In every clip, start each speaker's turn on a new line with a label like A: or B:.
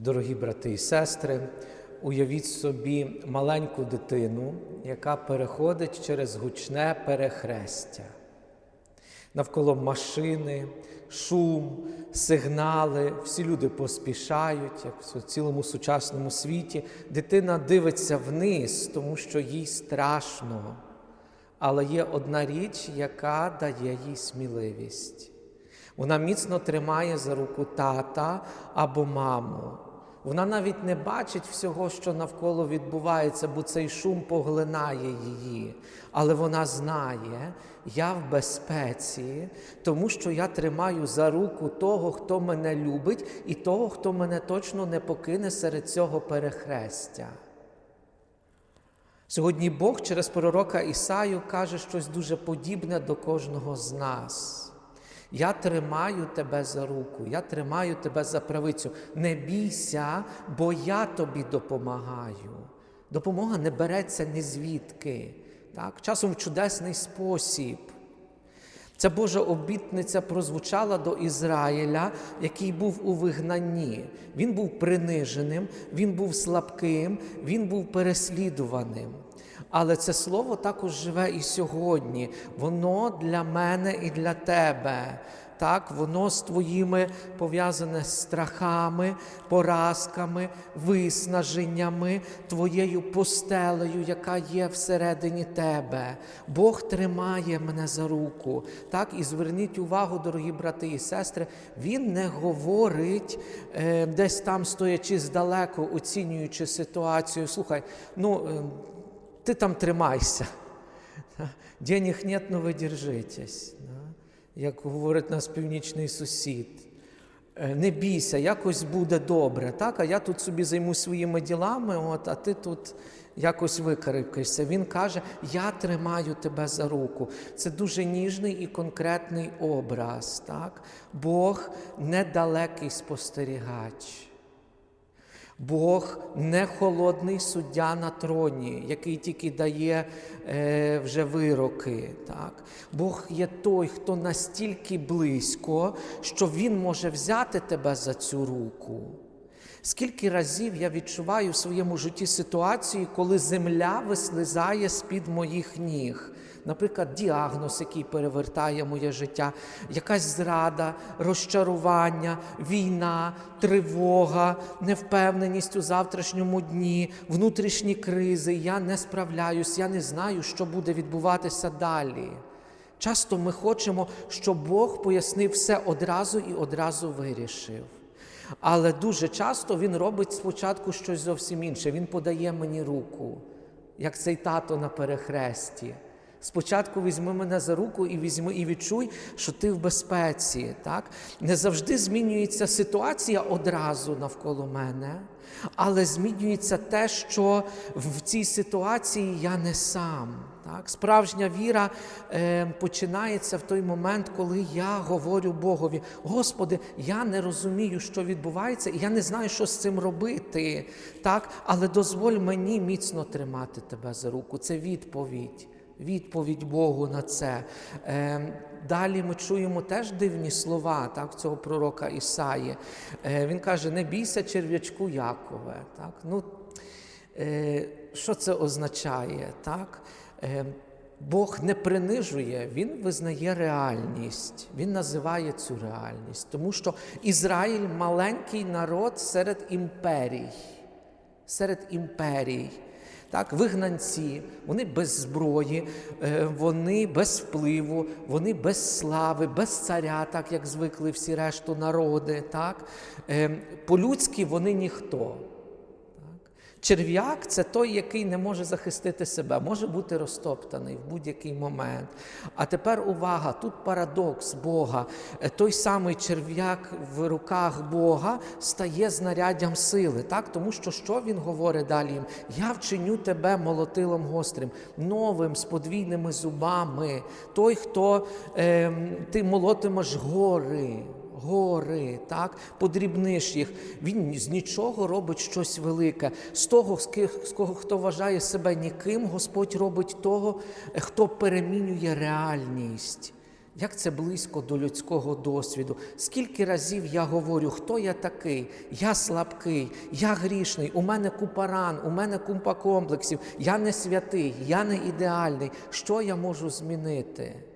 A: Дорогі брати і сестри, уявіть собі маленьку дитину, яка переходить через гучне перехрестя. Навколо машини, шум, сигнали, всі люди поспішають, як в цілому сучасному світі. Дитина дивиться вниз, тому що їй страшно. Але є одна річ, яка дає їй сміливість. Вона міцно тримає за руку тата або маму. Вона навіть не бачить всього, що навколо відбувається, бо цей шум поглинає її. Але вона знає, я в безпеці, тому що я тримаю за руку того, хто мене любить, і того, хто мене точно не покине серед цього перехрестя. Сьогодні Бог через пророка Ісаю каже щось дуже подібне до кожного з нас. Я тримаю тебе за руку, я тримаю тебе за правицю. Не бійся, бо я тобі допомагаю. Допомога не береться ні звідки, так? часом в чудесний спосіб. Ця Божа обітниця прозвучала до Ізраїля, який був у вигнанні. Він був приниженим, він був слабким, він був переслідуваним. Але це слово також живе і сьогодні. Воно для мене і для тебе. Так, воно з твоїми пов'язане з страхами, поразками, виснаженнями, твоєю постелею, яка є всередині тебе. Бог тримає мене за руку. Так, і зверніть увагу, дорогі брати і сестри, Він не говорить е, десь там, стоячи здалеку, оцінюючи ситуацію. Слухай, ну. Е, ти там тримайся. Денег нет, но ви держитесь. Як говорить наш північний сусід. Не бійся, якось буде добре, так? а я тут собі займусь своїми ділами, от, а ти тут якось викарикаєшся. Він каже: Я тримаю тебе за руку. Це дуже ніжний і конкретний образ. Так? Бог недалекий спостерігач. Бог не холодний суддя на троні, який тільки дає е, вже вироки. Так? Бог є той, хто настільки близько, що Він може взяти тебе за цю руку. Скільки разів я відчуваю в своєму житті ситуації, коли земля вислизає з-під моїх ніг. Наприклад, діагноз, який перевертає моє життя, якась зрада, розчарування, війна, тривога, невпевненість у завтрашньому дні, внутрішні кризи. Я не справляюсь, я не знаю, що буде відбуватися далі. Часто ми хочемо, щоб Бог пояснив все одразу і одразу вирішив. Але дуже часто він робить спочатку щось зовсім інше. Він подає мені руку, як цей тато на перехресті. Спочатку візьми мене за руку і візьми і відчуй, що ти в безпеці. Так? Не завжди змінюється ситуація одразу навколо мене, але змінюється те, що в цій ситуації я не сам. Так? Справжня віра е, починається в той момент, коли я говорю Богові: Господи, я не розумію, що відбувається, і я не знаю, що з цим робити. Так? Але дозволь мені міцно тримати тебе за руку. Це відповідь відповідь Богу на це. Е, далі ми чуємо теж дивні слова так, цього пророка Ісаї. Е, він каже: не бійся черв'ячку Якове. Так? Ну, е, Що це означає? Так? Бог не принижує, Він визнає реальність, Він називає цю реальність, тому що Ізраїль маленький народ серед імперій. Серед імперій. Так, Вигнанці, вони без зброї, е, вони без впливу, вони без слави, без царя, так як звикли всі решту народи. Так? Е, по-людськи вони ніхто. Черв'як це той, який не може захистити себе, може бути розтоптаний в будь-який момент. А тепер увага, тут парадокс Бога. Е, той самий черв'як в руках Бога стає знаряддям сили, так? тому що що він говорить далі їм? Я вчиню тебе молотилом гострим, новим з подвійними зубами. Той, хто е, ти молотимеш гори гори, так, подрібниш їх. Він з нічого робить щось велике. З того, з кого хто вважає себе ніким, Господь робить того, хто перемінює реальність. Як це близько до людського досвіду? Скільки разів я говорю, хто я такий? Я слабкий, я грішний, у мене купа ран, у мене купа комплексів, я не святий, я не ідеальний. Що я можу змінити?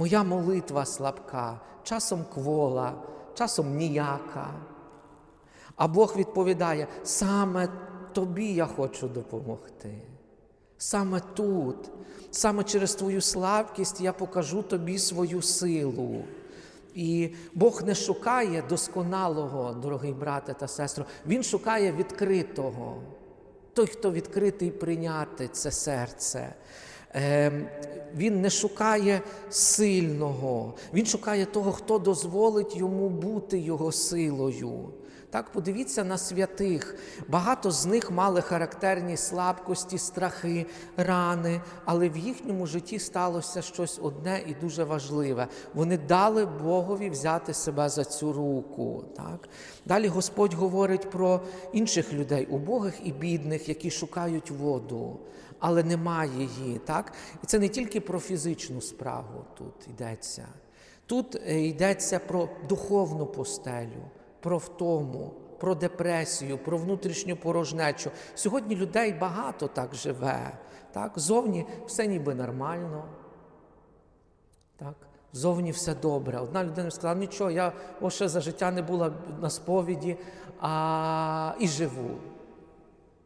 A: Моя молитва слабка, часом квола, часом ніяка. А Бог відповідає: саме тобі я хочу допомогти. Саме тут, саме через твою слабкість я покажу тобі свою силу. І Бог не шукає досконалого, дорогий брате та сестро, Він шукає відкритого. Той, хто відкритий прийняти це серце. Ем, Він не шукає сильного, він шукає того, хто дозволить йому бути його силою. Так, подивіться на святих. Багато з них мали характерні слабкості, страхи, рани, але в їхньому житті сталося щось одне і дуже важливе. Вони дали Богові взяти себе за цю руку. Так? Далі Господь говорить про інших людей, убогих і бідних, які шукають воду, але немає її. Так? І це не тільки про фізичну справу тут йдеться. Тут е, йдеться про духовну постелю про втому, про депресію, про внутрішню порожнечу. Сьогодні людей багато так живе. Так? Зовні все ніби нормально. Так? Зовні все добре. Одна людина сказала, нічого, я ще за життя не була на сповіді а, і живу.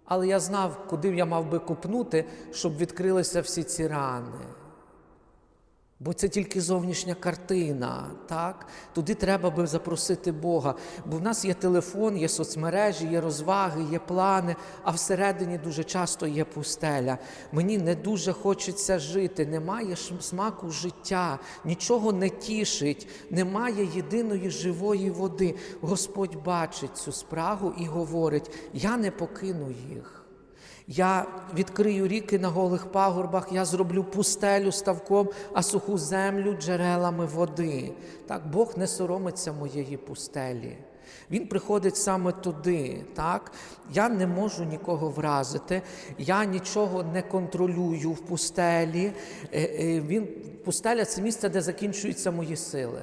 A: Але я знав, куди я мав би купнути, щоб відкрилися всі ці рани. Бо це тільки зовнішня картина, так? Туди треба би запросити Бога. Бо в нас є телефон, є соцмережі, є розваги, є плани, а всередині дуже часто є пустеля. Мені не дуже хочеться жити, немає смаку життя, нічого не тішить, немає єдиної живої води. Господь бачить цю спрагу і говорить: я не покину їх. Я відкрию ріки на голих пагорбах, я зроблю пустелю ставком, а суху землю джерелами води. Так, Бог не соромиться моєї пустелі. Він приходить саме туди. Так? Я не можу нікого вразити, я нічого не контролюю в пустелі. Е, е, він, Пустеля це місце, де закінчуються мої сили.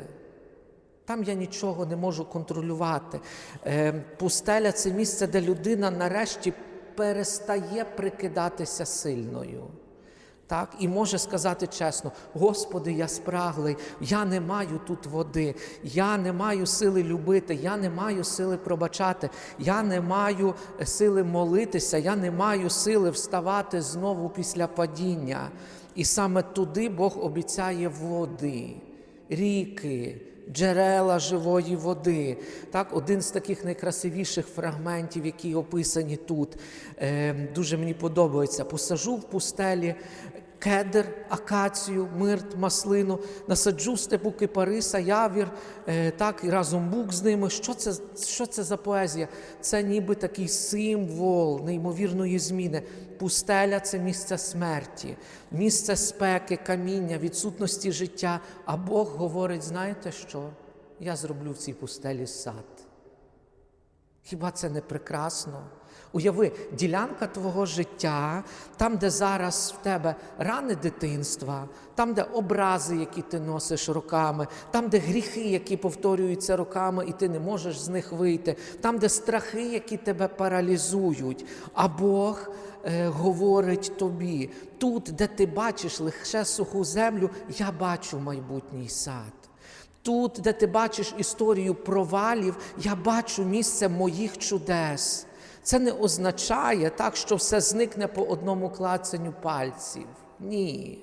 A: Там я нічого не можу контролювати. Е, пустеля це місце, де людина нарешті перестає прикидатися сильною. Так, І може сказати чесно: Господи, я спраглий, я не маю тут води, я не маю сили любити, я не маю сили пробачати, я не маю сили молитися, я не маю сили вставати знову після падіння. І саме туди Бог обіцяє води, ріки, джерела живої води. Так, Один з таких найкрасивіших фрагментів, які описані тут, е, дуже мені подобається. Посажу в пустелі кедр, акацію, мирт, маслину, насаджу степу кипариса, явір, е, так, і разом бук з ними. Що це, що це за поезія? Це ніби такий символ неймовірної зміни. Пустеля це місце смерті, місце спеки, каміння, відсутності життя. А Бог говорить: знаєте що? Я зроблю в цій пустелі сад. Хіба це не прекрасно? Уяви, ділянка твого життя, там, де зараз в тебе рани дитинства, там, де образи, які ти носиш роками, там, де гріхи, які повторюються роками, і ти не можеш з них вийти, там, де страхи, які тебе паралізують. А Бог е, говорить тобі: тут, де ти бачиш лише суху землю, я бачу майбутній сад. Тут, де ти бачиш історію провалів, я бачу місце моїх чудес. Це не означає так, що все зникне по одному клацанню пальців. Ні.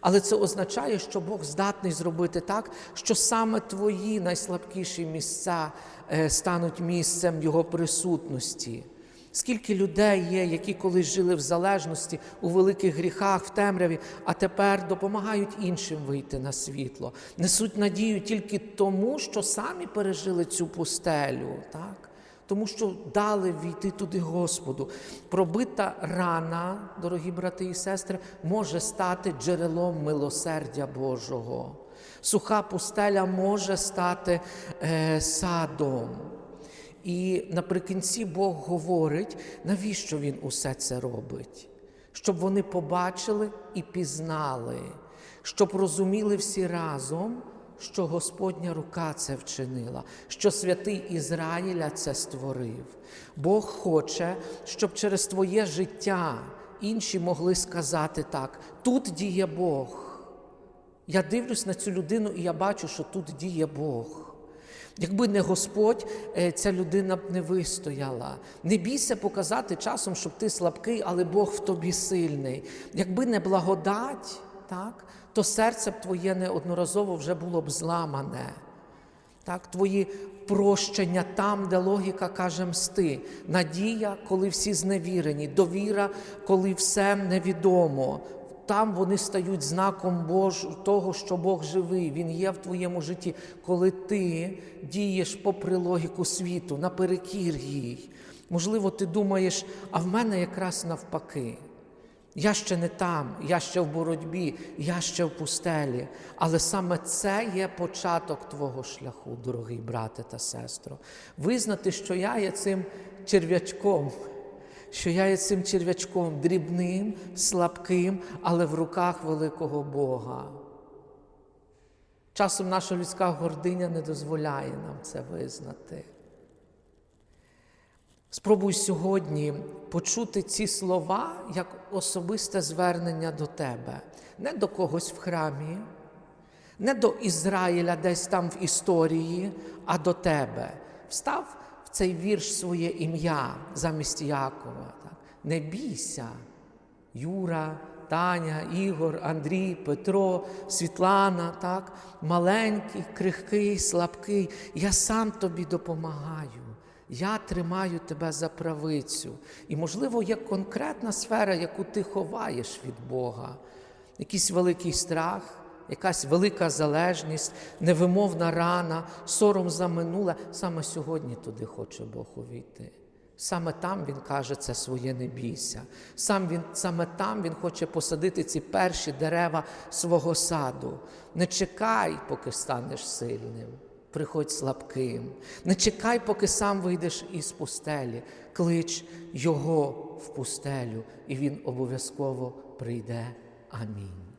A: Але це означає, що Бог здатний зробити так, що саме твої найслабкіші місця е, стануть місцем Його присутності. Скільки людей є, які колись жили в залежності у великих гріхах, в темряві, а тепер допомагають іншим вийти на світло, несуть надію тільки тому, що самі пережили цю пустелю. так? Тому що дали війти туди Господу. Пробита рана, дорогі брати і сестри, може стати джерелом милосердя Божого. Суха пустеля може стати е, садом. І наприкінці Бог говорить, навіщо Він усе це робить? Щоб вони побачили і пізнали, щоб розуміли всі разом, що Господня рука це вчинила, що святий Ізраїля це створив. Бог хоче, щоб через твоє життя інші могли сказати так: тут діє Бог. Я дивлюсь на цю людину і я бачу, що тут діє Бог. Якби не Господь, е, ця людина б не вистояла. Не бійся показати часом, щоб ти слабкий, але Бог в тобі сильний. Якби не благодать, так, то серце б твоє неодноразово вже було б зламане. Так, твої прощення там, де логіка каже мсти, надія, коли всі зневірені, довіра, коли все невідомо. Там вони стають знаком Бож... того, що Бог живий, Він є в твоєму житті, коли ти дієш попри логіку світу, наперекір їй. Можливо, ти думаєш, а в мене якраз навпаки. Я ще не там, я ще в боротьбі, я ще в пустелі. Але саме це є початок твого шляху, дорогий брате та сестро. Визнати, що я є цим черв'ячком, що я є цим черв'ячком дрібним, слабким, але в руках великого Бога. Часом наша людська гординя не дозволяє нам це визнати. Спробуй сьогодні почути ці слова як особисте звернення до тебе, не до когось в храмі, не до Ізраїля десь там в історії, а до тебе. Встав в цей вірш своє ім'я замість Якова. Так? Не бійся, Юра, Таня, Ігор, Андрій, Петро, Світлана, так? маленький, крихкий, слабкий. Я сам тобі допомагаю. Я тримаю тебе за правицю. І, можливо, є конкретна сфера, яку ти ховаєш від Бога, якийсь великий страх, якась велика залежність, невимовна рана, сором за минуле. Саме сьогодні туди хоче Бог увійти. Саме там Він каже це своє не бійся. Сам він, Саме там Він хоче посадити ці перші дерева свого саду. Не чекай, поки станеш сильним. Приходь слабким. Не чекай, поки сам вийдеш із пустелі. Клич Його в пустелю, і Він обов'язково прийде. Амінь.